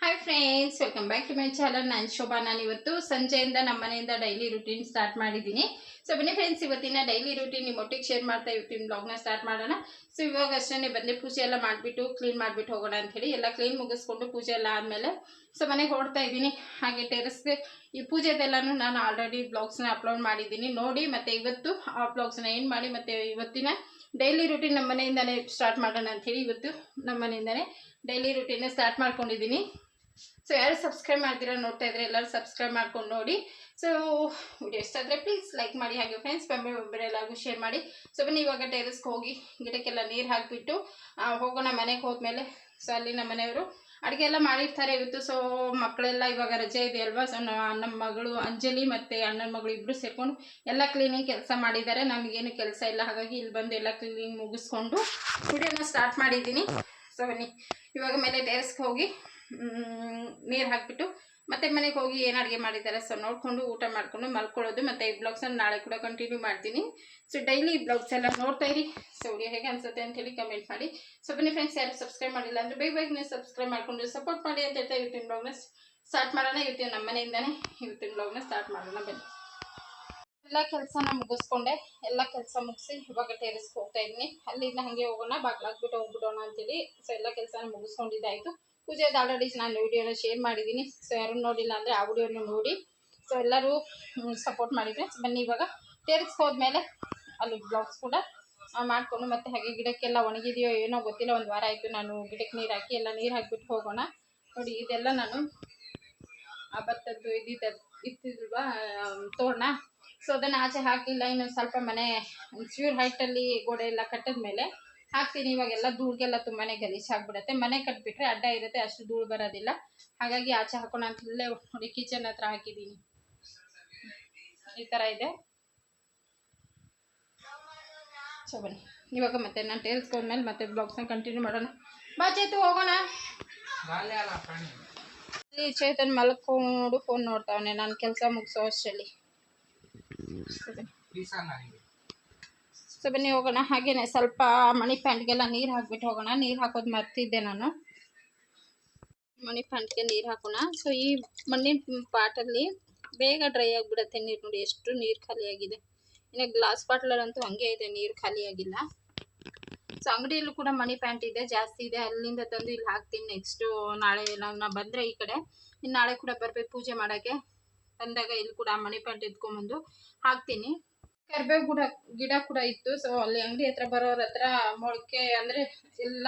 Hi friends welcome back to my channel ನಾನು ಶೋಭಾ. ನಾನು ಇವತ್ತು ಸಂಜೆಯಿಂದ ನಮ್ಮ ಮನೆಯಿಂದ ಡೈಲಿ ರುಟೀನ್ ಸ್ಟಾರ್ಟ್ ಮಾಡಿದ್ದೀನಿ. ಸೊ ಬನ್ನಿ ಫ್ರೆಂಡ್ಸ್ ಇವತ್ತಿನ ಡೈಲಿ ರುಟೀನ್ ನಿಮ್ಮ ಒಟ್ಟಿಗೆ ಶೇರ್ ಮಾಡ್ತಾ ಇವತ್ತಿನ ಬ್ಲಾಗ್ನ ಸ್ಟಾರ್ಟ್ ಮಾಡೋಣ. ಸೊ ಇವಾಗ ಅಷ್ಟೇ ಬಂದೆ ಪೂಜೆ ಎಲ್ಲ ಮಾಡಿಬಿಟ್ಟು ಕ್ಲೀನ್ ಮಾಡಿಬಿಟ್ಟು ಹೋಗೋಣ ಅಂತ ಹೇಳಿ ಎಲ್ಲ ಕ್ಲೀನ್ ಮುಗಿಸ್ಕೊಂಡು ಪೂಜೆ ಎಲ್ಲ ಆದಮೇಲೆ ಸೊ, ಮನೆಗೆ ಹೊಡ್ತಾ ಇದ್ದೀನಿ. ಹಾಗೆ ಟೆರೆಸ್ಗೆ ಈ ಪೂಜೆದೆಲ್ಲನೂ ನಾನು ಆಲ್ರೆಡಿ ಬ್ಲಾಗ್ಸ್ನ ಅಪ್ಲೋಡ್ ಮಾಡಿದ್ದೀನಿ. ನೋಡಿ ಮತ್ತು ಇವತ್ತು ಆ ಬ್ಲಾಗ್ಸ್ನ ಏನು ಮಾಡಿ ಮತ್ತು ಇವತ್ತಿನ ಡೈಲಿ ರುಟೀನ್ ನಮ್ಮ ಮನೆಯಿಂದಲೇ ಸ್ಟಾರ್ಟ್ ಮಾಡೋಣ ಅಂತ ಹೇಳಿ ಇವತ್ತು ನಮ್ಮ ಮನೆಯಿಂದಲೇ ಡೈಲಿ ರುಟೀನ್ ಸ್ಟಾರ್ಟ್ ಮಾಡ್ಕೊಂಡಿದ್ದೀನಿ. ಸೊ ಯಾರು ಸಬ್ಸ್ಕ್ರೈಬ್ ಮಾಡ್ತೀರಾ ನೋಡ್ತಾ ಇದ್ರೆ ಎಲ್ಲರೂ ಸಬ್ಸ್ಕ್ರೈಬ್ ಮಾಡ್ಕೊಂಡು ನೋಡಿ. ಸೊ ವಿಡಿಯೋ ಇಷ್ಟ ಆದರೆ ಪ್ಲೀಸ್ ಲೈಕ್ ಮಾಡಿ, ಹಾಗೆ ಫ್ರೆಂಡ್ಸ್ ಬೆಂಬೆ ಒಬ್ಬರೆಲ್ಲರಿಗೂ ಶೇರ್ ಮಾಡಿ. ಸೊ ಬನ್ನಿ, ಇವಾಗ ಟೆರೆಸ್ಗೆ ಹೋಗಿ ಗಿಡಕ್ಕೆಲ್ಲ ನೀರು ಹಾಕಿಬಿಟ್ಟು ಹೋಗೋಣ ಮನೆಗೆ ಹೋದ್ಮೇಲೆ. ಸೊ ಅಲ್ಲಿ ನಮ್ಮ ಮನೆಯವರು ಅಡುಗೆ ಎಲ್ಲ ಮಾಡಿರ್ತಾರೆ ಇವತ್ತು. ಸೊ ಮಕ್ಕಳೆಲ್ಲ ಇವಾಗ ರಜೆ ಇದೆ ಅಲ್ವಾ? ಸೊ ನಮ್ಮ ಮಗಳು ಅಂಜಲಿ ಮತ್ತು ಅಣ್ಣನ ಮಗಳು ಇಬ್ಬರು ಸೇರ್ಕೊಂಡು ಎಲ್ಲ ಕ್ಲೀನಿಂಗ್ ಕೆಲಸ ಮಾಡಿದ್ದಾರೆ. ನಮಗೇನು ಕೆಲಸ ಇಲ್ಲ. ಹಾಗಾಗಿ ಇಲ್ಲಿ ಬಂದು ಎಲ್ಲ ಕ್ಲೀನಿಂಗ್ ಮುಗಿಸ್ಕೊಂಡು ವಿಡಿಯೋನ ಸ್ಟಾರ್ಟ್ ಮಾಡಿದ್ದೀನಿ. ಸೊ ಬನ್ನಿ. ಇವಾಗ ಮೇಲೆ ಟೆರೆಸ್ಗೆ ಹೋಗಿ ನೀರು ಹಾಕಿಬಿಟ್ಟು ಮತ್ತೆ ಮನೆಗೆ ಹೋಗಿ ಏನು ಅಡುಗೆ ಮಾಡಿದ್ದಾರೆ ಸೊ ನೋಡಿಕೊಂಡು ಊಟ ಮಾಡಿಕೊಂಡು ಮಲ್ಕೊಳ್ಳೋದು. ಮತ್ತು ಈ ಬ್ಲಾಗ್ಸನ್ನು ನಾಳೆ ಕೂಡ ಕಂಟಿನ್ಯೂ ಮಾಡ್ತೀನಿ. ಸೊ ಡೈಲಿ ಈ ಬ್ಲಾಗ್ಸ್ ಎಲ್ಲ ನೋಡ್ತಾ ಇರಿ. ಸೊ ವಿಡಿಯೋ ಹೇಗೆ ಅನಿಸುತ್ತೆ ಅಂತ ಹೇಳಿ ಕಮೆಂಟ್ ಮಾಡಿ. ಸೊ ಬನ್ನಿ ಫ್ರೆಂಡ್ಸ್ ಯಾರು ಸಬ್ಸ್ಕ್ರೈಬ್ ಮಾಡಿಲ್ಲ ಅಂದರೆ ಬೇಗ ಬೇಗನೆ ಸಬ್ಸ್ಕ್ರೈಬ್ ಮಾಡಿಕೊಂಡು ಸಪೋರ್ಟ್ ಮಾಡಿ ಅಂತ ಹೇಳ್ತಾ ಇವತ್ತಿನ ಬ್ಲಾಗ್ನ ಸ್ಟಾರ್ಟ್ ಮಾಡೋಣ. ಇವತ್ತಿನ ನಮ್ಮ ಮನೆಯಿಂದನೇ ಇವತ್ತಿನ ಬ್ಲಾಗ್ನ ಸ್ಟಾರ್ಟ್ ಮಾಡೋಣ. ಬನ್ನಿ. ಎಲ್ಲ ಕೆಲಸನ ಮುಗಿಸ್ಕೊಂಡೆ. ಎಲ್ಲ ಕೆಲಸ ಮುಗಿಸಿ ಇವಾಗ ಟೆರೆಸ್ಗೆ ಹೋಗ್ತಾ ಇದ್ದೀನಿ. ಅಲ್ಲಿಂದ ಹಾಗೆ ಹೋಗೋಣ. ಬಾಗ್ಲಾಗ್ಬಿಟ್ಟು ಹೋಗ್ಬಿಡೋಣ ಅಂತೇಳಿ ಸೊ ಎಲ್ಲ ಕೆಲಸನ ಮುಗಿಸ್ಕೊಂಡಿದ್ದಾಯಿತು. ಪೂಜೆದು ಆಲ್ರೆಡಿ ನಾನು ವಿಡಿಯೋನ ಶೇರ್ ಮಾಡಿದ್ದೀನಿ. ಸೊ ಯಾರು ನೋಡಿಲ್ಲ ಅಂದರೆ ಆ ವಿಡಿಯೋನು ನೋಡಿ. ಸೊ ಎಲ್ಲರೂ ಸಪೋರ್ಟ್ ಮಾಡಿದರೆ ಬನ್ನಿ ಇವಾಗ. ಟೆರೆಸ್ಗೆ ಹೋದ್ಮೇಲೆ ಅಲ್ಲಿ ಬ್ಲಾಗ್ಸ್ ಕೂಡ ಮಾಡಿಕೊಂಡು ಮತ್ತೆ ಹಾಗೆ ಗಿಡಕ್ಕೆಲ್ಲ ಒಣಗಿದೆಯೋ ಏನೋ ಗೊತ್ತಿಲ್ಲ. ಒಂದು ವಾರ ಆಯಿತು ನಾನು ಗಿಡಕ್ಕೆ ನೀರು ಹಾಕಿ ಎಲ್ಲ ನೀರು ಹಾಕಿಬಿಟ್ಟು ಹೋಗೋಣ. ನೋಡಿ, ಇದೆಲ್ಲ ನಾನು ಆ ಭತ್ತದ್ದು ಇದ್ದಿದ್ದ ಇತ್ತಿಲ್ವಾ ತೋರಣ. ಸೊ ಅದನ್ನು ಆಚೆ ಹಾಕಿಲ್ಲ ಇನ್ನೊಂದು ಸ್ವಲ್ಪ ಮನೆ ಚೂರು ಹೈಟಲ್ಲಿ ಗೋಡೆ ಎಲ್ಲ ಕಟ್ಟಿದ ಮೇಲೆ ಹಾಕ್ತೀನಿ. ಇವಾಗೆಲ್ಲ ಧೂಳಿಗೆಲ್ಲ ತುಂಬಾ ಗಲೀಜು ಆಗಿಬಿಡುತ್ತೆ. ಮನೆ ಕಟ್ಬಿಟ್ರೆ ಅಡ್ಡ ಇರುತ್ತೆ ಅಷ್ಟು ಧೂಳು ಬರೋದಿಲ್ಲ. ಹಾಗಾಗಿ ಆಚೆ ಹಾಕೋಣ ಅಂತ ಇಲ್ಲೇ ನೋಡಿ ಕಿಚನ್ ಹತ್ರ ಹಾಕಿದ್ದೀನಿ. ಈ ಥರ ಇದೆ. ಸೊ ಬನ್ನಿ. ಇವಾಗ ಮತ್ತೆ ನಾನು ಟೇಲ್ಸ್ಕೊಂಡ್ಮೇಲೆ ಮತ್ತೆ ಬ್ಲಾಗ್ಸ್ನ ಕಂಟಿನ್ಯೂ ಮಾಡೋಣ. ಬಾ ಚೇತು ಹೋಗೋಣ. ಚೇತನ್ ಮಲ್ಕೊಂಡು ಫೋನ್ ನೋಡ್ತಾವನೆ. ನಾನು ಕೆಲಸ ಮುಗಿಸೋ ಅಷ್ಟರಲ್ಲಿ. ಸೊ ಬನ್ನಿ ಹೋಗೋಣ. ಹಾಗೇನೆ ಸ್ವಲ್ಪ ಮಣಿ ಪ್ಯಾಂಟ್ಗೆಲ್ಲ ನೀರು ಹಾಕ್ಬಿಟ್ಟು ಹೋಗೋಣ. ನೀರು ಹಾಕೋದು ಮರ್ತಿದ್ದೆ ನಾನು. ಮಣಿ ಪ್ಯಾಂಟ್ಗೆ ನೀರು ಹಾಕೋಣ. ಸೊ ಈ ಮಣ್ಣಿನ ಪಾಟಲ್ಲಿ ಬೇಗ ಡ್ರೈ ಆಗಿಬಿಡುತ್ತೆ ನೀರು ನೋಡಿ. ಎಷ್ಟು ನೀರು ಖಾಲಿಯಾಗಿದೆ. ಇನ್ನು ಗ್ಲಾಸ್ ಬಾಟ್ಲಲ್ಲಂತೂ ಹಂಗೆ ಇದೆ. ನೀರು ಖಾಲಿಯಾಗಿಲ್ಲ. ಸೊ ಅಂಗಡಿಯಲ್ಲೂ ಕೂಡ ಮಣಿ ಪ್ಯಾಂಟ್ ಇದೆ. ಜಾಸ್ತಿ ಇದೆ. ಅಲ್ಲಿಂದ ತಂದು ಇಲ್ಲಿ ಹಾಕ್ತೀನಿ. ನೆಕ್ಸ್ಟು ನಾಳೆ ನಾವು ಬಂದರೆ ಈ ಕಡೆ. ಇನ್ನು ನಾಳೆ ಕೂಡ ಬರಬೇಕು ಪೂಜೆ ಮಾಡೋಕ್ಕೆ. ಬಂದಾಗ ಇಲ್ಲಿ ಕೂಡ ಮಣಿ ಪ್ಯಾಂಟ್ ಎತ್ಕೊಂಬಂದು ಹಾಕ್ತೀನಿ. ಕರಿಬೇವು ಗಿಡ ಗಿಡ ಕೂಡ ಇತ್ತು. ಸೊ ಅಲ್ಲಿ ಅಂಗಡಿ ಹತ್ರ ಬರೋರ ಹತ್ರ ಮೊಳಕೆ ಅಂದ್ರೆ ಎಲ್ಲ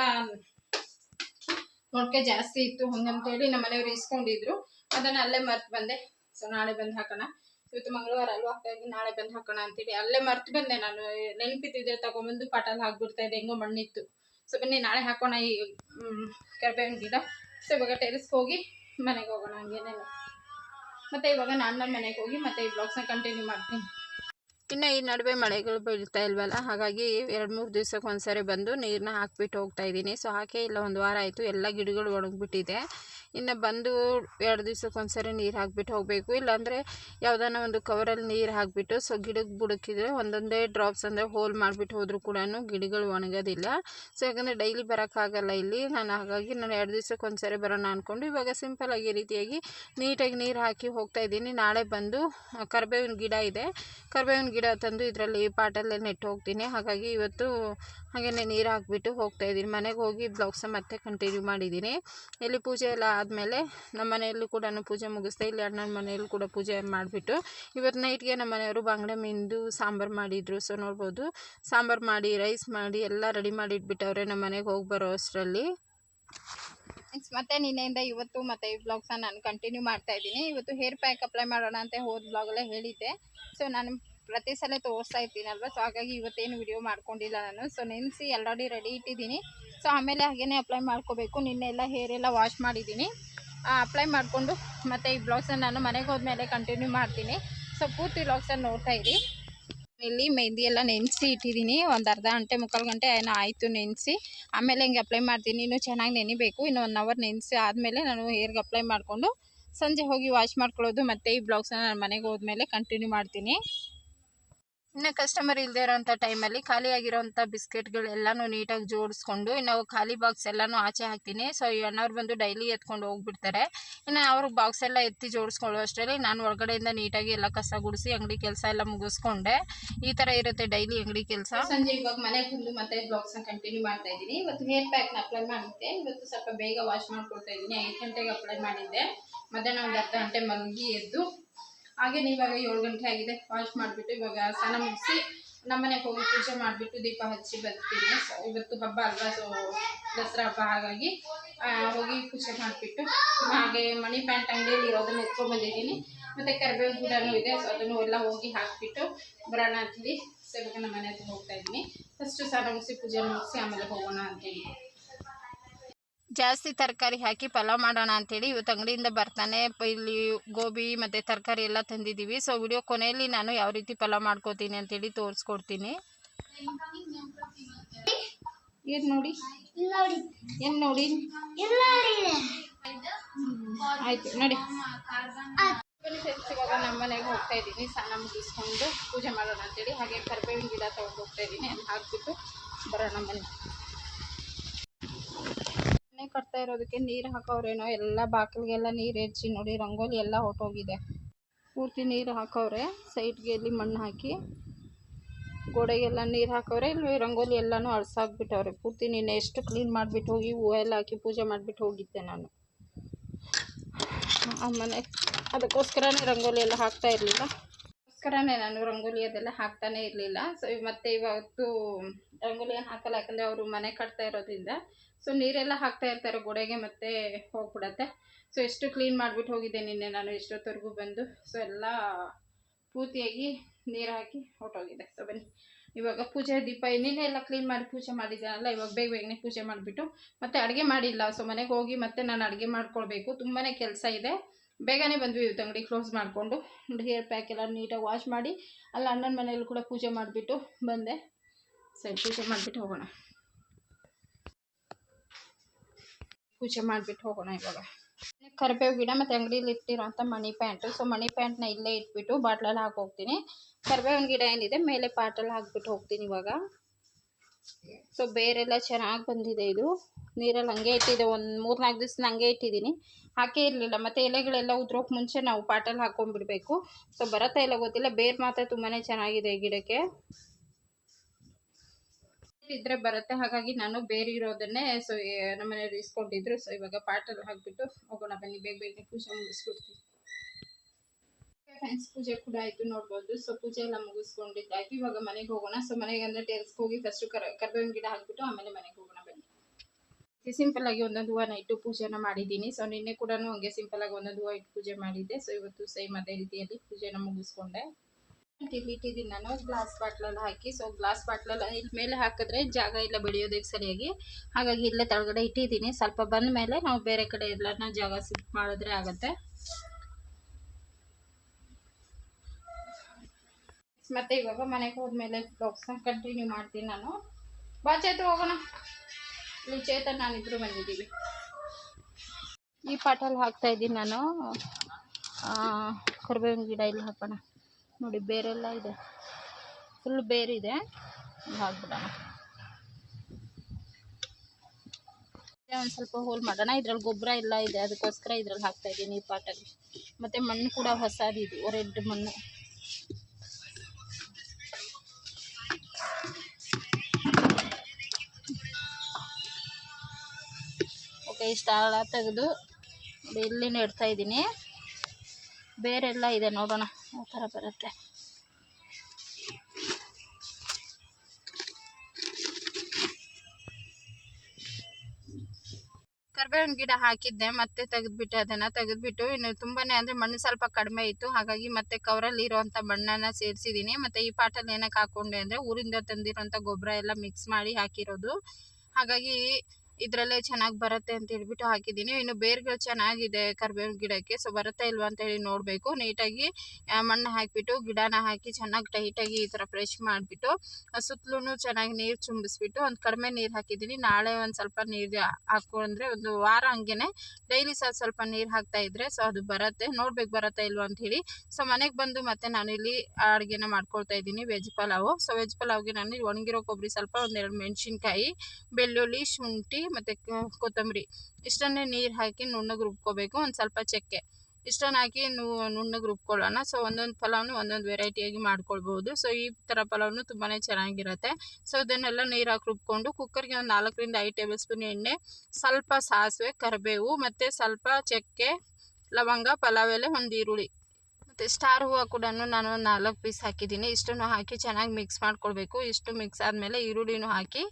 ಮೊಳಕೆ ಜಾಸ್ತಿ ಇತ್ತು ಹಂಗಂತೇಳಿ ನಮ್ಮ ಮನೆಯವ್ರು ಇಸ್ಕೊಂಡಿದ್ರು. ಅದನ್ನ ಅಲ್ಲೇ ಮರ್ತು ಬಂದೆ. ಸೊ ನಾಳೆ ಬಂದು ಹಾಕೋಣ. ಇವತ್ತು ಮಂಗಳವಾರ ಅಲ್ವಾ? ಹಾಗಾಗಿ ನಾಳೆ ಬಂದು ಹಾಕೋಣ ಅಂತೇಳಿ ಅಲ್ಲೇ ಮರ್ತು ಬಂದೆ ನಾನು. ನೆನಪಿದ್ದಿದ್ರೆ ತಗೊಂಬಂದು ಪಾಟಲ್ ಹಾಕ್ಬಿಡ್ತಾ ಇದ್ದೆ. ಹೆಂಗೋ ಮಣ್ಣಿತ್ತು. ಸೊ ಬನ್ನಿ, ನಾಳೆ ಹಾಕೋಣ ಈ ಕರ್ಬೇವಿನ ಗಿಡ. ಸೊ ಇವಾಗ ಟೆರೆಸ್ಗೆ ಹೋಗಿ ಮನೆಗೆ ಹೋಗೋಣ ಹಂಗೇನೇನು ಮತ್ತೆ ಇವಾಗ ನಾನು ಮನೆಗೆ ಹೋಗಿ ಮತ್ತೆ ಈ ಬ್ಲಾಗ್ಸ್ನ ಕಂಟಿನ್ಯೂ ಮಾಡ್ತೀನಿ. ಇನ್ನು ಈ ನಡುವೆ ಮಳೆಗಳು ಬೀಳ್ತಾ ಇಲ್ವಲ್ಲ? ಹಾಗಾಗಿ ಎರಡು ಮೂರು ದಿವ್ಸಕ್ಕೆ ಒಂದ್ಸರಿ ಬಂದು ನೀರನ್ನ ಹಾಕ್ಬಿಟ್ಟು ಹೋಗ್ತಾ ಇದ್ದೀನಿ. ಸೊ ಹಾಕೇ ಇಲ್ಲ, ಒಂದು ವಾರ ಆಯಿತು. ಎಲ್ಲ ಗಿಡಗಳು ಒಣಗಿಬಿಟ್ಟಿದೆ. ಇನ್ನು ಬಂದು ಎರಡು ದಿವ್ಸಕ್ಕೆ ಒಂದ್ಸರಿ ನೀರು ಹಾಕ್ಬಿಟ್ಟು ಹೋಗಬೇಕು. ಇಲ್ಲಾಂದರೆ ಯಾವುದಾನ ಒಂದು ಕವರಲ್ಲಿ ನೀರು ಹಾಕಿಬಿಟ್ಟು, ಸೊ ಗಿಡಕ್ಕೆ ಬುಡಕಿದ್ರೆ ಒಂದೊಂದೇ ಡ್ರಾಪ್ಸ್ ಅಂದರೆ ಹೋಲ್ ಮಾಡಿಬಿಟ್ಟು ಹೋದರೂ ಕೂಡ ಗಿಡಗಳು ಒಣಗೋದಿಲ್ಲ. ಸೊ ಯಾಕಂದರೆ ಡೈಲಿ ಬರೋಕ್ಕಾಗಲ್ಲ ಇಲ್ಲಿ. ನಾನು ಹಾಗಾಗಿ ನಾನು ಎರಡು ದಿವ್ಸಕ್ಕೆ ಒಂದ್ಸರಿ ಬರೋಣ ಅಂದ್ಕೊಂಡು ಇವಾಗ ಸಿಂಪಲಾಗಿ ಈ ರೀತಿಯಾಗಿ ನೀಟಾಗಿ ನೀರು ಹಾಕಿ ಹೋಗ್ತಾ ಇದ್ದೀನಿ. ನಾಳೆ ಬಂದು ಕರ್ಬೇವಿನ ಗಿಡ ಇದೆ. ಕರ್ಬೇವಿನ ಗಿಡ ತಂದು ಇದರಲ್ಲಿ ಪಾಟಲ್ಲೇ ನೆಟ್ಟು ಹೋಗ್ತೀನಿ. ಹಾಗಾಗಿ ಇವತ್ತು ಹಾಗೆಯೇ ನೀರು ಹಾಕಿಬಿಟ್ಟು ಹೋಗ್ತಾ ಇದ್ದೀನಿ. ಮನೆಗೆ ಹೋಗಿ ಬ್ಲಾಗ್ಸ ಮತ್ತೆ ಕಂಟಿನ್ಯೂ ಮಾಡಿದ್ದೀನಿ. ಇಲ್ಲಿ ಪೂಜೆ ಎಲ್ಲ ಆದಮೇಲೆ ನಮ್ಮ ಮನೆಯಲ್ಲೂ ಕೂಡ ಪೂಜೆ ಮುಗಿಸ್ದೆ, ಇಲ್ಲಿ ಅಣ್ಣನ ಮನೆಯಲ್ಲೂ ಕೂಡ ಪೂಜೆ ಮಾಡಿಬಿಟ್ಟು, ಇವತ್ತು ನೈಟ್ಗೆ ನಮ್ಮ ಮನೆಯವರು ಬಾಂಗ್ಡೆ ಮಿಂದು ಸಾಂಬಾರು ಮಾಡಿದರು. ಸೊ ನೋಡ್ಬೋದು. ಸಾಂಬಾರು ಮಾಡಿ ರೈಸ್ ಮಾಡಿ, ಎಲ್ಲ ರೆಡಿ ಮಾಡಿ ಇಟ್ಬಿಟ್ಟವ್ರೆ ನಮ್ಮ ಮನೆಗೆ ಹೋಗಿ ಬರೋ ಅಷ್ಟರಲ್ಲಿ. ಮತ್ತೆ ನಿನ್ನೆಯಿಂದ ಇವತ್ತು ಮತ್ತೆ ಈ ಬ್ಲಾಗ್ಸನ್ನ ನಾನು ಕಂಟಿನ್ಯೂ ಮಾಡ್ತಾ ಇದ್ದೀನಿ. ಇವತ್ತು ಹೇರ್ ಪ್ಯಾಕ್ ಅಪ್ಲೈ ಮಾಡೋಣ ಅಂತ ಹೋದ ಬ್ಲಾಗಲ್ಲೇ ಹೇಳಿದ್ದೆ. ಸೊ ನಾನು ಪ್ರತಿ ಸಲ ತೋರಿಸ್ತಾ ಇರ್ತೀನಲ್ವ? ಸೊ ಹಾಗಾಗಿ ಇವತ್ತೇನು ವಿಡಿಯೋ ಮಾಡ್ಕೊಂಡಿಲ್ಲ ನಾನು. ಸೊ ನೆನೆಸಿ ಆಲ್ರೆಡಿ ರೆಡಿ ಇಟ್ಟಿದ್ದೀನಿ. ಸೊ ಆಮೇಲೆ ಹಾಗೇ ಅಪ್ಲೈ ಮಾಡ್ಕೋಬೇಕು. ನಿನ್ನೆ ಎಲ್ಲ ಹೇರ್ ಎಲ್ಲ ವಾಶ್ ಮಾಡಿದ್ದೀನಿ. ಅಪ್ಲೈ ಮಾಡಿಕೊಂಡು ಮತ್ತು ಈ ಬ್ಲೌಸನ್ನು ನಾನು ಮನೆಗೆ ಹೋದ್ಮೇಲೆ ಕಂಟಿನ್ಯೂ ಮಾಡ್ತೀನಿ. ಸೊ ಪೂರ್ತಿ ಬ್ಲೌಸನ್ನು ನೋಡ್ತಾ ಇರಿ. ಇಲ್ಲಿ ಮೆಹಂದಿ ಎಲ್ಲ ನೆನೆಸಿ ಇಟ್ಟಿದ್ದೀನಿ. ಒಂದು ಅರ್ಧ ಗಂಟೆ, ಮುಕ್ಕಾಲು ಗಂಟೆ ಏನೋ ಆಯಿತು ನೆನೆಸಿ. ಆಮೇಲೆ ಹಿಂಗೆ ಅಪ್ಲೈ ಮಾಡ್ತೀನಿ. ಇನ್ನೂ ಚೆನ್ನಾಗಿ ನೆನಿಬೇಕು. ಇನ್ನು ಒನ್ ಅವರ್ ನೆನೆಸಿ ಆದಮೇಲೆ ನಾನು ಹೇರ್ಗೆ ಅಪ್ಲೈ ಮಾಡಿಕೊಂಡು ಸಂಜೆ ಹೋಗಿ ವಾಶ್ ಮಾಡ್ಕೊಳ್ಳೋದು ಮತ್ತು ಈ ಬ್ಲೌಸನ್ನ ನಾನು ಮನೆಗೆ ಹೋದ್ಮೇಲೆ ಕಂಟಿನ್ಯೂ ಮಾಡ್ತೀನಿ. ಇನ್ನು ಕಸ್ಟಮರ್ ಇಲ್ಲದೆ ಇರೋಂಥ ಟೈಮಲ್ಲಿ ಖಾಲಿಯಾಗಿರೋಂಥ ಬಿಸ್ಕೆಟ್ಗಳೆಲ್ಲನೂ ನೀಟಾಗಿ ಜೋಡಿಸ್ಕೊಂಡು, ಇನ್ನು ಖಾಲಿ ಬಾಕ್ಸ್ ಎಲ್ಲನೂ ಆಚೆ ಹಾಕ್ತೀನಿ. ಸೊ ಈ ಅಣ್ಣವ್ರು ಬಂದು ಡೈಲಿ ಎತ್ಕೊಂಡು ಹೋಗ್ಬಿಡ್ತಾರೆ. ಇನ್ನು ಅವ್ರಿಗೆ ಬಾಕ್ಸ್ ಎಲ್ಲ ಎತ್ತಿ ಜೋಡಿಸ್ಕೊಳ್ಳೋ ಅಷ್ಟರಲ್ಲಿ ನಾನು ಒಳಗಡೆಯಿಂದ ನೀಟಾಗಿ ಎಲ್ಲ ಕಸ ಗುಡಿಸಿ, ಅಂಗಡಿ ಕೆಲಸ ಎಲ್ಲ ಮುಗಿಸ್ಕೊಂಡೆ. ಈ ಥರ ಇರುತ್ತೆ ಡೈಲಿ ಅಂಗಡಿ ಕೆಲಸ. ಸಂಜೆ ಇವಾಗ ಮನೆಗೆ ಬಂದು ಮತ್ತೆ ಬ್ಲಾಗ್ಸ್ನ ಕಂಟಿನ್ಯೂ ಮಾಡ್ತಾ ಇದ್ದೀನಿ. ಇವತ್ತು ಹೇರ್ ಪ್ಯಾಕ್ನ ಅಪ್ಲೈ ಮಾಡಿದ್ದೆ. ಇವತ್ತು ಸ್ವಲ್ಪ ಬೇಗ ವಾಶ್ ಮಾಡ್ಕೊಳ್ತಾ ಇದ್ದೀನಿ. ಐದು ಗಂಟೆಗೆ ಅಪ್ಲೈ ಮಾಡಿದ್ದೆ. ಮಧ್ಯಾಹ್ನ ಒಂದು ಹತ್ತು ಗಂಟೆ ಮಲಗಿ ಎದ್ದು ಹಾಗೆ ಇವಾಗ ಏಳು ಗಂಟೆ ಆಗಿದೆ ವಾಶ್ ಮಾಡಿಬಿಟ್ಟು ಇವಾಗ ಸ್ನಾನ ಮುಗಿಸಿ ನಮ್ಮನೆಗೆ ಹೋಗಿ ಪೂಜೆ ಮಾಡಿಬಿಟ್ಟು ದೀಪ ಹಚ್ಚಿ ಬರ್ತೀನಿ. ಇವತ್ತು ಹಬ್ಬ ಅಲ್ವಾ ಸೊ ದಸರಾ ಹಬ್ಬ, ಹಾಗಾಗಿ ಹೋಗಿ ಪೂಜೆ ಮಾಡಿಬಿಟ್ಟು ಹಾಗೆ ಮಣಿ ಪ್ಯಾಂಟ್ ಅಂಗಡಿಯಲ್ಲಿ ಇರೋದನ್ನು ಎತ್ಕೊಂಡ್ಬಂದಿದ್ದೀನಿ ಮತ್ತು ಕರಿಬೇವು ಗಿಡನೂ ಇದೆ ಸೊ ಅದನ್ನು ಎಲ್ಲ ಹೋಗಿ ಹಾಕಿಬಿಟ್ಟು ಬರೋಣ ಅಂತೇಳಿ ಸೊ ಇವಾಗ ನಮ್ಮ ಮನೆ ಹತ್ರ ಹೋಗ್ತಾ ಇದ್ದೀನಿ. ಫಸ್ಟು ಸ್ನಾನ ಮುಗಿಸಿ ಪೂಜೆ ಮುಗಿಸಿ ಆಮೇಲೆ ಹೋಗೋಣ ಅಂತೇಳಿ ಜಾಸ್ತಿ ತರಕಾರಿ ಹಾಕಿ ಪಲಾವ್ ಮಾಡೋಣ ಅಂತೇಳಿ ಇವತ್ತು ಅಂಗಡಿಯಿಂದ ಬರ್ತಾನೆ. ಇಲ್ಲಿ ಗೋಬಿ ಮತ್ತು ತರಕಾರಿ ಎಲ್ಲ ತಂದಿದ್ದೀವಿ. ಸೊ ವಿಡಿಯೋ ಕೊನೆಯಲ್ಲಿ ನಾನು ಯಾವ ರೀತಿ ಪಲಾವ್ ಮಾಡ್ಕೋತೀನಿ ಅಂತೇಳಿ ತೋರಿಸ್ಕೊಡ್ತೀನಿ. ಏನು ನೋಡಿ? ಆಯಿತು, ನೋಡಿ. ನಮ್ಮ ಮನೆಗೆ ಹೋಗ್ತಾ ಇದ್ದೀನಿ. ಸ್ನಾನ ಮುಗಿಸ್ಕೊಂಡು ಪೂಜೆ ಮಾಡೋಣ ಅಂತೇಳಿ. ಹಾಗೆ ಕರ್ಬೇವಿನ ಗಿಡ ತೊಗೊಂಡು ಹೋಗ್ತಾ ಇದ್ದೀನಿ. ಹಾಕ್ಬಿಟ್ಟು ಬರೋಣ ಮನೆ ಕಟ್ತಾ ಇರೋದಕ್ಕೆ ನೀರು ಹಾಕೋರೇನೋ? ಎಲ್ಲ ಬಾಗಿಲಿಗೆಲ್ಲ ನೀರು ಹೆಚ್ಚಿ ನೋಡಿ, ರಂಗೋಲಿ ಎಲ್ಲ ಹೊಟ್ಟೋಗಿದೆ ಪೂರ್ತಿ ನೀರು ಹಾಕವ್ರೆ ಸೈಡ್ಗೆ ಇಲ್ಲಿ ಮಣ್ಣು ಹಾಕಿ. ಗೋಡೆಗೆಲ್ಲ ನೀರು ಹಾಕವ್ರೆ ಇಲ್ಲಿ ರಂಗೋಲಿ ಎಲ್ಲನೂ ಅಳ್ಸಾಕ್ಬಿಟ್ಟವ್ರೆ. ಪೂರ್ತಿ ನೀನು ಎಷ್ಟು ಕ್ಲೀನ್ ಮಾಡಿಬಿಟ್ಟು ಹೋಗಿ ಹೂವು ಎಲ್ಲ ಹಾಕಿ ಪೂಜೆ ಮಾಡಿಬಿಟ್ಟು ಹೋಗಿದ್ದೆ ನಾನು. ಆಮೇಲೆ ಅದಕ್ಕೋಸ್ಕರನೇ ರಂಗೋಲಿ ಎಲ್ಲ ಹಾಕ್ತಾ ಇರಲಿಲ್ಲ. ಅದಕ್ಕೋಸ್ಕರನೇ ನಾನು ರಂಗೋಲಿ ಅದೆಲ್ಲ ಹಾಕ್ತಾನೆ ಇರಲಿಲ್ಲ. ಸೊ ಮತ್ತೆ ಇವತ್ತು ರಂಗೋಲಿ ಏನು ಹಾಕಲ್ಲ, ಯಾಕಂದರೆ ಅವರು ಮನೆ ಕಟ್ತಾ ಇರೋದ್ರಿಂದ. ಸೊ ನೀರೆಲ್ಲ ಹಾಕ್ತಾ ಇರ್ತಾರೆ ಗೋಡೆಗೆ, ಮತ್ತೆ ಹೋಗ್ಬಿಡತ್ತೆ. ಸೊ ಎಷ್ಟು ಕ್ಲೀನ್ ಮಾಡಿಬಿಟ್ಟು ಹೋಗಿದ್ದೆ ನಿನ್ನೆ ನಾನು, ಎಷ್ಟೊತ್ತವರೆಗೂ ಬಂದು. ಸೊ ಎಲ್ಲ ಪೂರ್ತಿಯಾಗಿ ನೀರು ಹಾಕಿ ಹೊಟ್ಟೋಗಿದೆ ಸೊ ಬನ್ನಿ. ಇವಾಗ ಪೂಜೆ ದೀಪ, ನಿನ್ನೆ ಎಲ್ಲ ಕ್ಲೀನ್ ಮಾಡಿ ಪೂಜೆ ಮಾಡಿದ್ದಾನಲ್ಲ, ಇವಾಗ ಬೇಗ ಬೇಗನೆ ಪೂಜೆ ಮಾಡಿಬಿಟ್ಟು. ಮತ್ತೆ ಅಡುಗೆ ಮಾಡಿಲ್ಲ. ಸೊ ಮನೆಗೆ ಹೋಗಿ ಮತ್ತೆ ನಾನು ಅಡುಗೆ ಮಾಡ್ಕೊಳ್ಬೇಕು. ತುಂಬಾ ಕೆಲಸ ಇದೆ. ಬೇಗನೆ ಬಂದ್ವಿ ಇವತ್ತು ಅಂಗಡಿ ಕ್ಲೋಸ್ ಮಾಡಿಕೊಂಡು. ಹೇರ್ ಪ್ಯಾಕ್ ಎಲ್ಲ ನೀಟಾಗಿ ವಾಶ್ ಮಾಡಿ, ಅಲ್ಲಿ ಅಣ್ಣನ ಮನೆಯಲ್ಲೂ ಕೂಡ ಪೂಜೆ ಮಾಡಿಬಿಟ್ಟು ಬಂದೆ. ಸರಿ, ಪೂಜೆ ಮಾಡಿಬಿಟ್ಟು ಹೋಗೋಣ. ಪೂಜೆ ಮಾಡಿಬಿಟ್ಟು ಹೋಗೋಣ ಇವಾಗ. ಕರಿಬೇವು ಗಿಡ ಮತ್ತು ಅಂಗಡಿಲಿ ಇಟ್ಟಿರೋಂಥ ಮನಿ ಪ್ಯಾಂಟು ಸೊ ಮನಿ ಪ್ಯಾಂಟ್ನ ಇಲ್ಲೇ ಇಟ್ಬಿಟ್ಟು ಬಾಟ್ಲಲ್ಲಿ ಹಾಕಿ ಹೋಗ್ತೀನಿ. ಕರಿಬೇವಿನ ಗಿಡ ಏನಿದೆ, ಮೇಲೆ ಪಾಟಲ್ಲಿ ಹಾಕ್ಬಿಟ್ಟು ಹೋಗ್ತೀನಿ ಇವಾಗ. ಸೊ ಬೇರೆಲ್ಲ ಚೆನ್ನಾಗಿ ಬಂದಿದೆ ಇದು. ನೀರಲ್ಲಿ ಹಂಗೆ ಇಟ್ಟಿದೆ. ಒಂದು ಮೂರು ನಾಲ್ಕು ದಿವಸ ಹಂಗೆ ಇಟ್ಟಿದ್ದೀನಿ. ಹಾಕೇ ಇರಲಿಲ್ಲ. ಮತ್ತು ಎಲೆಗಳೆಲ್ಲ ಉದ್ರೋಕೆ ಮುಂಚೆ ನಾವು ಪಾಟಲ್ಲಿ ಹಾಕ್ಕೊಂಡ್ಬಿಡ್ಬೇಕು ಸೊ ಬರತ್ತಾ ಇಲ್ಲ ಗೊತ್ತಿಲ್ಲ. ಬೇರು ಮಾತ್ರ ತುಂಬಾ ಚೆನ್ನಾಗಿದೆ ಗಿಡಕ್ಕೆ. ಇದ್ರೆ ಬರುತ್ತೆ. ಹಾಗಾಗಿ ನಾನು ಬೇರೆ ಇರೋದನ್ನೇ ಸೊ ನಮ್ಮನೆಯವ್ರು ಇಸ್ಕೊಂಡಿದ್ರು. ಸೊ ಇವಾಗ ಪಾಟಲ್ಲಿ ಹಾಕ್ಬಿಟ್ಟು ಹೋಗೋಣ ಬನ್ನಿ. ಬೇಗ ಬೇಗ ಪೂಜೆ ಮುಗಿಸ್ಬಿಡ್ತೀನಿ. ಫ್ರೆಂಡ್ಸ್ ಪೂಜೆ ಕೂಡ ಆಯಿತು ನೋಡ್ಬೋದು. ಸೊ ಪೂಜೆ ಎಲ್ಲ ಮುಗಿಸ್ಕೊಂಡಿದ್ದಾಯ್ತು ಇವಾಗ ಮನೆಗೆ ಹೋಗೋಣ. ಸೊ ಮನೆಗೆ ಅಂದರೆ ಟೆರೆಸ್ಗೆ ಹೋಗಿ ಫಸ್ಟು ಕರ, ಕರ್ಬೇವಿನ ಗಿಡ ಹಾಕ್ಬಿಟ್ಟು ಆಮೇಲೆ ಮನೆಗೆ ಹೋಗೋಣ ಬನ್ನಿ. ಸಿಂಪಲ್ ಆಗಿ ಒಂದೊಂದು ಹೂವನ ಇಟ್ಟು ಪೂಜೆನ ಮಾಡಿದ್ದೀನಿ. ಸೊ ನಿನ್ನೆ ಕೂಡ ಹಂಗೆ ಸಿಂಪಲ್ ಆಗಿ ಒಂದೊಂದು ಹೂವ ಇಟ್ಟು ಪೂಜೆ ಮಾಡಿದ್ದೆ. ಸೊ ಇವತ್ತು ಸೇಮ್ ಅದೇ ರೀತಿಯಲ್ಲಿ ಪೂಜೆನ ಮುಗಿಸ್ಕೊಂಡೆ. ಇಟ್ಟಿದ್ದೀನಿ ನಾನು. ಗ್ಲಾಸ್ ಬಾಟ್ಲಲ್ಲಿ ಹಾಕಿ. ಸೊ ಗ್ಲಾಸ್ ಬಾಟ್ಲಲ್ಲಿ ಇಲ್ಲಿ ಮೇಲೆ ಹಾಕಿದ್ರೆ ಜಾಗ ಇಲ್ಲ ಬೆಳೆಯೋದಕ್ಕೆ ಸರಿಯಾಗಿ. ಹಾಗಾಗಿ ಇಲ್ಲೇ ತಳಗಡೆ ಇಟ್ಟಿದ್ದೀನಿ. ಸ್ವಲ್ಪ ಬಂದ ಮೇಲೆ ನಾವು ಬೇರೆ ಕಡೆ ಎಲ್ಲನ ಜಾಗ ಸಿಫ್ಟ್ ಮಾಡಿದ್ರೆ ಆಗುತ್ತೆ. ಮತ್ತೆ ಇವಾಗ ಮನೆಗೆ ಹೋದ್ಮೇಲೆ ಬ್ಲಾಗ್ಸ್ನ ಕಂಟಿನ್ಯೂ ಮಾಡ್ತೀನಿ ನಾನು. ಬಾ ಚೇತು ಹೋಗೋಣ. ಇಲ್ಲಿ ಚೇತನ್ ನಾನಿಬ್ರು ಬಂದಿದ್ದೀವಿ. ಈ ಪಾಟಲ್ಲಿ ಹಾಕ್ತಾ ಇದ್ದೀನಿ ನಾನು. ಕರಿಬೇವಿನ ಗಿಡ ಇಲ್ಲಿ ಹಾಕೋಣ. ನೋಡಿ, ಬೇರೆಲ್ಲ ಇದೆ. ಫುಲ್ ಬೇರಿದೆ ಹಾಕ್ಬಿಡೋಣ. ಒಂದು ಸ್ವಲ್ಪ ಹೋಲ್ ಮಾಡೋಣ. ಇದ್ರಲ್ಲಿ ಗೊಬ್ಬರ ಎಲ್ಲ ಇದೆ. ಅದಕ್ಕೋಸ್ಕರ ಇದ್ರಲ್ಲಿ ಹಾಕ್ತಾ ಇದ್ದೀನಿ ಈ ಪಾಟಲ್ಲಿ ಮತ್ತು ಮಣ್ಣು ಕೂಡ ಹೊಸದಿದೆ. ರೆಡ್ ಮಣ್ಣು. ಇಷ್ಟು ಆಳ ತೆಗೆದು ಇಲ್ಲಿ ನೆಡ್ತಾ ಇದ್ದೀನಿ. ಬೇರೆಲ್ಲ ಇದೆ ನೋಡೋಣ ಯಾವ ಥರ ಬರುತ್ತೆ. ಕರ್ಬೇವಿನ ಗಿಡ ಹಾಕಿದ್ದೆ, ಮತ್ತೆ ತೆಗೆದ್ಬಿಟ್ಟೆ ಅದನ್ನು. ತೆಗೆದ್ಬಿಟ್ಟು ಇನ್ನು ತುಂಬಾನೇ ಅಂದರೆ ಮಣ್ಣು ಸ್ವಲ್ಪ ಕಡಿಮೆ ಇತ್ತು. ಹಾಗಾಗಿ ಮತ್ತೆ ಕವರಲ್ಲಿ ಇರೋವಂಥ ಮಣ್ಣನ್ನ ಸೇರಿಸಿದ್ದೀನಿ ಮತ್ತು ಈ ಪಾಟಲ್ಲಿ ಏನಕ್ಕೆ ಹಾಕೊಂಡೆ ಅಂದರೆ ಊರಿಂದ ತಂದಿರೋಂಥ ಗೊಬ್ಬರ ಎಲ್ಲ ಮಿಕ್ಸ್ ಮಾಡಿ ಹಾಕಿರೋದು. ಹಾಗಾಗಿ ಇದರಲ್ಲೇ ಚೆನ್ನಾಗಿ ಬರುತ್ತೆ ಅಂತ ಹೇಳ್ಬಿಟ್ಟು ಹಾಕಿದ್ದೀನಿ. ಇನ್ನು ಬೇರ್ಗಳು ಚೆನ್ನಾಗಿದೆ ಕರ್ಬೇವಿನ ಗಿಡಕ್ಕೆ ಸೊ ಬರುತ್ತಾ ಇಲ್ವಾ ಅಂತ ಹೇಳಿ ನೋಡಬೇಕು. ನೀಟಾಗಿ ಮಣ್ಣು ಹಾಕಿಬಿಟ್ಟು, ಗಿಡನ ಹಾಕಿ ಚೆನ್ನಾಗಿ ಟೈಟಾಗಿ ಈ ಥರ ಫ್ರೆಶ್ ಮಾಡಿಬಿಟ್ಟು ಸುತ್ತಲೂ ಚೆನ್ನಾಗಿ ನೀರು ಚುಂಬಿಸ್ಬಿಟ್ಟು ಒಂದು ಕಡಿಮೆ ನೀರು ಹಾಕಿದ್ದೀನಿ. ನಾಳೆ ಒಂದು ಸ್ವಲ್ಪ ನೀರು ಹಾಕೊಂಡ್ರೆ ಒಂದು ವಾರ ಹಂಗೇನೆ ಡೈಲಿ ಸಹ ಸ್ವಲ್ಪ ನೀರು ಹಾಕ್ತಾ ಇದ್ರೆ ಸೊ ಅದು ಬರುತ್ತೆ. ನೋಡ್ಬೇಕು ಬರುತ್ತಾ ಇಲ್ವಾ ಅಂತ ಹೇಳಿ. ಸೊ ಮನೆಗೆ ಬಂದು ಮತ್ತೆ ನಾನು ಇಲ್ಲಿ ಅಡುಗೆನ ಮಾಡ್ಕೊಳ್ತಾ ಇದ್ದೀನಿ ವೆಜ್ ಪಲಾವು. ಸೊ ವೆಜ್ ಪಲಾವ್ಗೆ ನಾನು ಒಣಗಿರೋ ಕೊಬ್ಬರಿ ಸ್ವಲ್ಪ ಒಂದೆರಡು ಮೆಣಸಿನ್ಕಾಯಿ, ಬೆಳ್ಳುಳ್ಳಿ, ಶುಂಠಿ ಮತ್ತು ಕೊತ್ತಂಬರಿ. ಇಷ್ಟನ್ನೇ ನೀರು ಹಾಕಿ ನುಣ್ಣಗೆ ರುಬ್ಕೋಬೇಕು. ಒಂದು ಸ್ವಲ್ಪ ಚಕ್ಕೆ. ಇಷ್ಟನ್ನು ಹಾಕಿ ನುಣ್ಣಗೆ ರುಬ್ಕೊಳ್ಳೋಣ. ಸೊ, ಒಂದೊಂದು ಪಲಾವ್ನು ಒಂದೊಂದು ವೆರೈಟಿಯಾಗಿ ಮಾಡ್ಕೊಳ್ಬೋದು. ಸೊ, ಈ ಥರ ಪಲಾವ್ನು ತುಂಬಾ ಚೆನ್ನಾಗಿರುತ್ತೆ. ಸೊ ಇದನ್ನೆಲ್ಲ ನೀರು ಹಾಕಿ ರುಬ್ಕೊಂಡು ಕುಕ್ಕರ್ಗೆ ಒಂದು ನಾಲ್ಕರಿಂದ ಐದು ಟೇಬಲ್ ಸ್ಪೂನ್ ಎಣ್ಣೆ, ಸ್ವಲ್ಪ ಸಾಸಿವೆ, ಕರಿಬೇವು, ಮತ್ತು ಸ್ವಲ್ಪ ಚಕ್ಕೆ, ಲವಂಗ, ಪಲಾವ್ ಎಲೆ, ಒಂದು ಈರುಳ್ಳಿ. ಮತ್ತು ಸ್ಟಾರ್ ಹೂವು ಕೂಡ ನಾನು ನಾಲ್ಕು ಪೀಸ್ ಹಾಕಿದ್ದೀನಿ. ಇಷ್ಟನ್ನು ಹಾಕಿ ಚೆನ್ನಾಗಿ ಮಿಕ್ಸ್ ಮಾಡ್ಕೊಳ್ಬೇಕು. ಇಷ್ಟು ಮಿಕ್ಸ್ ಆದಮೇಲೆ ಈರುಳ್ಳಿನೂ ಹಾಕಿ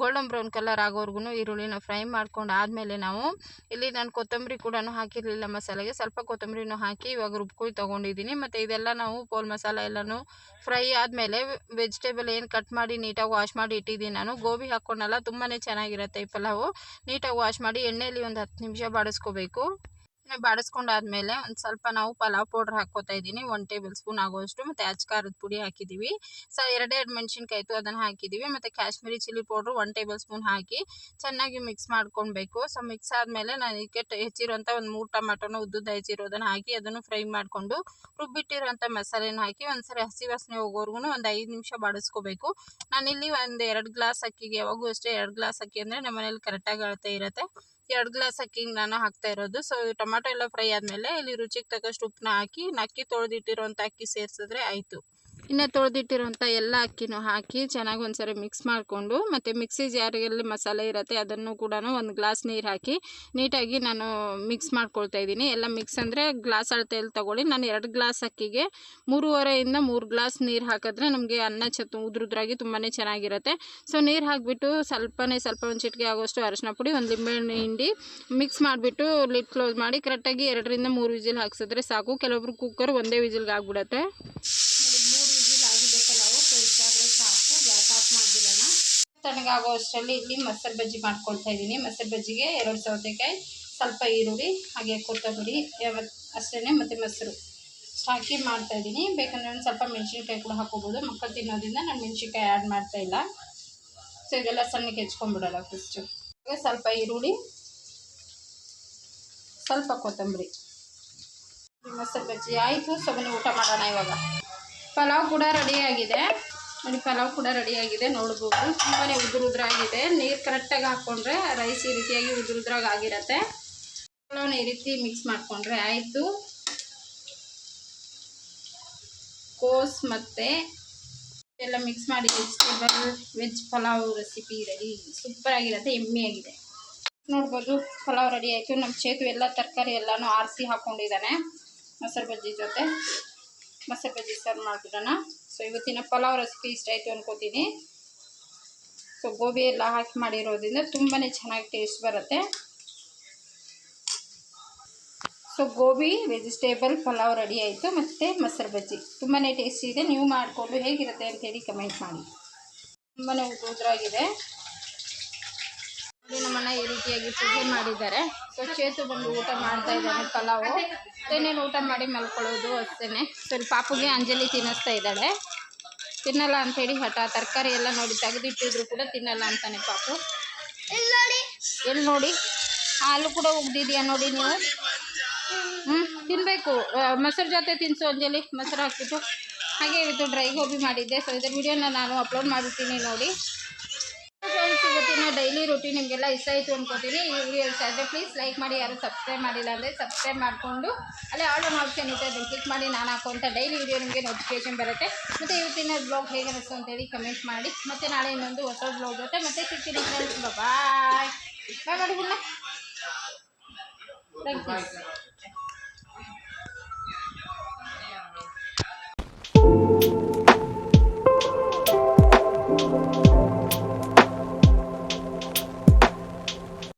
ಗೋಲ್ಡನ್ ಬ್ರೌನ್ ಕಲರ್ ಆಗೋವರೆಗೂ ಈರುಳ್ಳಿನ ಫ್ರೈ ಮಾಡ್ಕೊಂಡು ಆದಮೇಲೆ ನಾವು ಇಲ್ಲಿ ನಾನು ಕೊತ್ತಂಬರಿ ಕೂಡ ಹಾಕಿರಲಿಲ್ಲ ಮಸಾಲೆಗೆ. ಸ್ವಲ್ಪ ಕೊತ್ತಂಬರಿನೂ ಹಾಕಿ ಇವಾಗ ರುಬ್ಕೊಳ್ಳಿ ತೊಗೊಂಡಿದ್ದೀನಿ. ಮತ್ತು ಇದೆಲ್ಲ ನಾವು ಪೋಲ್ ಮಸಾಲ ಎಲ್ಲನೂ ಫ್ರೈ ಆದಮೇಲೆ ವೆಜಿಟೇಬಲ್ ಏನು ಕಟ್ ಮಾಡಿ ನೀಟಾಗಿ ವಾಶ್ ಮಾಡಿ ಇಟ್ಟಿದ್ದೀನಿ ನಾನು. ಗೋಬಿ ಹಾಕ್ಕೊಂಡಲ್ಲ ತುಂಬಾ ಚೆನ್ನಾಗಿರುತ್ತೆ ಈ ಪಲಾವು. ನೀಟಾಗಿ ವಾಶ್ ಮಾಡಿ ಎಣ್ಣೆಯಲ್ಲಿ ಒಂದು ಹತ್ತು ನಿಮಿಷ ಬಾಡಿಸ್ಕೋಬೇಕು. ಬಾಡಿಸ್ಕೊಂಡಾದ್ಮೇಲೆ ಒಂದು ಸ್ವಲ್ಪ ನಾವು ಪಲಾವ್ ಪೌಡ್ರ್ ಹಾಕ್ಕೋತಾ ಇದ್ದೀನಿ. ಒನ್ ಟೇಬಲ್ ಸ್ಪೂನ್ ಆಗೋಷ್ಟು ಮತ್ತು ಅಚ್ಕಾರದ ಪುಡಿ ಹಾಕಿದ್ದೀವಿ ಸೊ ಎರಡೆರಡು ಮೆಣಸಿನ್ಕಾಯಿ ಇತ್ತು ಅದನ್ನು ಹಾಕಿದ್ದೀವಿ ಮತ್ತು Kashmiri chilli powder one tablespoon ಹಾಕಿ ಚೆನ್ನಾಗಿ ಮಿಕ್ಸ್ ಮಾಡ್ಕೊಳ್ಬೇಕು. ಸೊ ಮಿಕ್ಸ್ ಆದಮೇಲೆ ನಾನು ಇದಕ್ಕೆ ಟ- ಒಂದು ಮೂರು ಟಮಾಟೋನ ಉದ್ದುದ್ದ ಹೆಚ್ಚಿರೋದನ್ನು ಹಾಕಿ ಅದನ್ನು ಫ್ರೈ ಮಾಡಿಕೊಂಡು ರುಬ್ಬಿಟ್ಟಿರೋಂಥ ಮಸಾಲೆನ ಹಾಕಿ ಒಂದ್ಸರಿ ಹಸಿ ವಾಸನೆ ಹೋಗೋವರೆಗೂ ಒಂದು ಐದು ನಿಮಿಷ ಬಾಡಿಸ್ಕೋಬೇಕು. ನಾನಿಲ್ಲಿ ಒಂದು ಎರಡು ಗ್ಲಾಸ್ ಅಕ್ಕಿಗೆ ಯಾವಾಗೂ ಅಷ್ಟೇ ಎರಡು ಗ್ಲಾಸ್ ಅಕ್ಕಿ ಅಂದರೆ ನಮ್ಮ ಮನೇಲಿ ಕರೆಕ್ಟಾಗಿ ಅಳತೆ ಇರುತ್ತೆ. ಎರಡು ಗ್ಲಾಸ್ ಅಕ್ಕಿ ನಾನು ಹಾಕ್ತಾ ಇರೋದು. ಸೊ ಟೊಮಾಟೊ ಎಲ್ಲ ಫ್ರೈ ಆದಮೇಲೆ ಇಲ್ಲಿ ರುಚಿಗೆ ತಕ್ಕಷ್ಟು ಉಪ್ಪನ್ನ ಹಾಕಿ, ನಕ್ಕಿ ಅಕ್ಕಿ ತೊಳೆದಿಟ್ಟಿರೋಂಥ ಅಕ್ಕಿ ಸೇರಿಸಿದ್ರೆ ಆಯಿತು. ಇನ್ನು ತೊಳೆದಿಟ್ಟಿರುವಂಥ ಎಲ್ಲ ಅಕ್ಕಿನೂ ಹಾಕಿ ಚೆನ್ನಾಗಿ ಒಂದ್ಸರಿ ಮಿಕ್ಸ್ ಮಾಡಿಕೊಂಡು, ಮತ್ತು ಮಿಕ್ಸಿ ಯಾರಿಗೆಲ್ಲ ಮಸಾಲೆ ಇರುತ್ತೆ, ಅದನ್ನು ಕೂಡ ಒಂದು ಗ್ಲಾಸ್ ನೀರು ಹಾಕಿ ನೀಟಾಗಿ ನಾನು ಮಿಕ್ಸ್ ಮಾಡ್ಕೊಳ್ತಾ ಇದ್ದೀನಿ. ಎಲ್ಲ ಮಿಕ್ಸ್ ಅಂದರೆ ಗ್ಲಾಸ್ ಅಳತೆಯಲ್ಲಿ ತೊಗೊಳ್ಳಿ, ನಾನು ಎರಡು ಗ್ಲಾಸ್ ಅಕ್ಕಿಗೆ ಮೂರುವರೆಯಿಂದ ಮೂರು ಗ್ಲಾಸ್ ನೀರು ಹಾಕಿದ್ರೆ ನಮಗೆ ಅನ್ನ ಚತ್ತು ಉದ್ರುದ್ರಾಗಿ ತುಂಬಾ ಚೆನ್ನಾಗಿರುತ್ತೆ. ಸೊ ನೀರು ಹಾಕಿಬಿಟ್ಟು ಸ್ವಲ್ಪನೇ, ಸ್ವಲ್ಪ ಒಂದು ಚಿಟಿಕೆ ಆಗೋಷ್ಟು ಅರಶಿನ ಪುಡಿ, ಒಂದು ಲಿಂಬೆಹಣ್ಣು ಹಿಂಡಿ ಮಿಕ್ಸ್ ಮಾಡಿಬಿಟ್ಟು ಲಿಡ್ ಕ್ಲೋಸ್ ಮಾಡಿ ಕರೆಕ್ಟಾಗಿ ಎರಡರಿಂದ ಮೂರು ವಿಜಿಲ್ ಹಾಕ್ಸಿದ್ರೆ ಸಾಕು. ಕೆಲವೊಬ್ರು ಕುಕ್ಕರ್ ಒಂದೇ ವಿಜಿಲ್ಗೆ ಆಗ್ಬಿಡತ್ತೆ ಮೂರು ವಿಜಿಲ್ ಆಗಿದೆ ಪಲಾವು ಸೊ ಇಷ್ಟಾದರೆ ಸಾಕು ಗ್ಯಾಸ್ ಆಫ್ ಮಾಡಿಬಿಡೋಣ ತಣ್ಣಗಾಗೋ ಅಷ್ಟರಲ್ಲಿ ಇಲ್ಲಿ ಮೊಸರು ಬಜ್ಜಿ ಮಾಡ್ಕೊಳ್ತಾ ಇದ್ದೀನಿ. ಮೊಸರು ಬಜ್ಜಿಗೆ ಎರಡು ಸೌತೆಕಾಯಿ, ಸ್ವಲ್ಪ ಈರುಳ್ಳಿ, ಹಾಗೆ ಕೊತ್ತಂಬರಿ ಯಾವ ಅಷ್ಟೇ ಮತ್ತು ಮೊಸರು. ಹಾಕಿ ಮಾಡ್ತಾ ಇದ್ದೀನಿ. ಬೇಕಂದ್ರೆ ಒಂದು ಸ್ವಲ್ಪ ಮೆಣಸಿನ್ಕಾಯಿ ಕೂಡ ಹಾಕೋಬೋದು. ಮಕ್ಕಳು ತಿನ್ನೋದ್ರಿಂದ ನಾನು ಮೆಣಸಿನ್ಕಾಯಿ ಆ್ಯಡ್ ಮಾಡ್ತಾ ಇಲ್ಲ. ಸೊ ಇದೆಲ್ಲ ಸಣ್ಣಗೆ ಹೆಚ್ಕೊಂಡ್ಬಿಡೋಲ್ಲ ಫಸ್ಟು ಸ್ವಲ್ಪ ಈರುಳ್ಳಿ, ಸ್ವಲ್ಪ ಕೊತ್ತಂಬರಿ. ಮೊಸರು ಬಜ್ಜಿ ಆಯಿತು. ಸೊ ಊಟ ಮಾಡೋಣ ಇವಾಗ. ಪಲಾವ್ ಕೂಡ ರೆಡಿಯಾಗಿದೆ ನೋಡಿ, ಪಲಾವ್ ಕೂಡ ರೆಡಿಯಾಗಿದೆ ನೋಡ್ಬೋದು. ತುಂಬಾ ಉದುರು ಉದುರಾಗಿದೆ ನೀರು ಕರೆಕ್ಟಾಗಿ ಹಾಕ್ಕೊಂಡ್ರೆ ರೈಸ್ ಈ ರೀತಿಯಾಗಿ ಉದುರು ಉದುರಾಗಿ ಆಗಿರತ್ತೆ. ಪಲಾವ್ನ ಈ ರೀತಿ ಮಿಕ್ಸ್ ಮಾಡಿಕೊಂಡ್ರೆ ಆಯಿತು. ಕೋಸ್ ಮತ್ತು ಎಲ್ಲ ಮಿಕ್ಸ್ ಮಾಡಿ vegetable veg pulao recipe ready super ಆಗಿರುತ್ತೆ ಎಮ್ಮೆ ಆಗಿದೆ. ನೋಡ್ಬೋದು, ಪಲಾವ್ ರೆಡಿ ಆಯಿತು. ನಮ್ಮ ಚೇತು ಎಲ್ಲ ತರಕಾರಿ ಎಲ್ಲನೂ ಆರಿಸಿ ಹಾಕ್ಕೊಂಡಿದ್ದಾನೆ ಮೊಸರು ಬಜ್ಜಿ ಜೊತೆ. ಮೊಸರು ಬಜ್ಜಿ ಸರ್ವ್ ಮಾಡಿಬಿಡೋಣ. ಸೊ ಇವತ್ತಿನ ಪಲಾವ್ ರೆಸಿಪಿ ಇಷ್ಟ ಆಯಿತು ಅನ್ಕೋತೀನಿ. ಸೊ ಗೋಬಿ ಎಲ್ಲ ಹಾಕಿ ಮಾಡಿರೋದ್ರಿಂದ ತುಂಬಾ ಚೆನ್ನಾಗಿ ಟೇಸ್ಟ್ ಬರುತ್ತೆ. So gobi vegetable pulao ready ಆಯಿತು. ಮತ್ತು ಮೊಸರು ಬಜ್ಜಿ. ತುಂಬಾ ಟೇಸ್ಟಿ ಇದೆ. ನೀವು ಮಾಡಿಕೊಂಡು ಹೇಗಿರುತ್ತೆ ಅಂತೇಳಿ ಕಮೆಂಟ್ ಮಾಡಿ. ತುಂಬಾ ಉದ್ರಾಗಿದೆ. ನೋಡಿ ಈ ರೀತಿಯಾಗಿ ಪೂಜೆ ಮಾಡಿದ್ದಾರೆ. ಸೊ ಚೇತು ಬಂದು ಊಟ ಮಾಡ್ತಾ ಇದ್ದಾನೆ ಪಲಾವು. ಏನೇನು ಊಟ ಮಾಡಿ ಮಲ್ಕೊಳ್ಳೋದು ಅಷ್ಟೇ ಸರಿ ಪಾಪುಗೆ ಅಂಜಲಿ ತಿನ್ನಿಸ್ತಾ ಇದ್ದಾಳೆ. ತಿನ್ನಲ್ಲ ಅಂಥೇಳಿ ಹಠ ತರಕಾರಿ ಎಲ್ಲ ನೋಡಿ ತೆಗೆದಿಟ್ಟಿದ್ರು ಕೂಡ ತಿನ್ನಲ್ಲ ಅಂತಾನೆ ಪಾಪು. ಎಲ್ಲಿ ನೋಡಿ? ಹಾಲು ಕೂಡ ಉಗ್ದಿದ್ಯಾ ನೋಡಿ ನೀವು? ಹ್ಞೂ ತಿನ್ನಬೇಕು ಮೊಸರು ಜೊತೆ ತಿನ್ನಿಸು ಅಂಜಲಿ. ಮೊಸರು ಹಾಕ್ಬಿಟ್ಟು ಹಾಗೆ ಇವತ್ತು ಡ್ರೈ ಗೋಬಿ ಮಾಡಿದ್ದೆ. ಸೊ ಇದ್ರ ವಿಡಿಯೋನ ನಾನು ಅಪ್ಲೋಡ್ ಮಾಡಿರ್ತೀನಿ ನೋಡಿ. ಫ್ರೆಂಡ್ಸ್ ಇವತ್ತಿನ ಡೈಲಿ ರುಟೀನ್ ನಿಮಗೆಲ್ಲ ಇಷ್ಟ ಆಯಿತು ಅಂದ್ಕೋತೀನಿ ಈ ವಿಡಿಯೋ ಇಷ್ಟ ಆದರೆ ಪ್ಲೀಸ್ ಲೈಕ್ ಮಾಡಿ, ಯಾರು ಸಬ್ಸ್ಕ್ರೈಬ್ ಮಾಡಿಲ್ಲ ಅಂದರೆ ಸಬ್ಸ್ಕ್ರೈಬ್ ಮಾಡಿಕೊಂಡು, ಅಲ್ಲಿ ಆಲ್ ಒನ್ ಆಪ್ಷನ್ ಇದೆ ಅದನ್ನು ಕ್ಲಿಕ್ ಮಾಡಿ, ನಾನು ಹಾಕುವಂಥ ಡೈಲಿ ವಿಡಿಯೋ ನಿಮಗೆ ನೋಟಿಫಿಕೇಶನ್ ಬರುತ್ತೆ. ಮತ್ತು ಇವತ್ತಿನ ಬ್ಲಾಗ್ ಹೇಗೆ ಅನಿಸ್ತು ಅಂತೇಳಿ ಕಮೆಂಟ್ ಮಾಡಿ. ಮತ್ತು ನಾಳೆ ಇನ್ನೊಂದು ಹೊಸ ಬ್ಲಾಗ್ ಬರುತ್ತೆ ಮತ್ತೆ ಸಿಗ್ತೀನಿ ಫ್ರೆಂಡ್ಸ್ ಬಾಯ್ ಬಾಯ್ ಮಾಡಿ ಬಿಡೋಣ ಥ್ಯಾಂಕ್ ಯು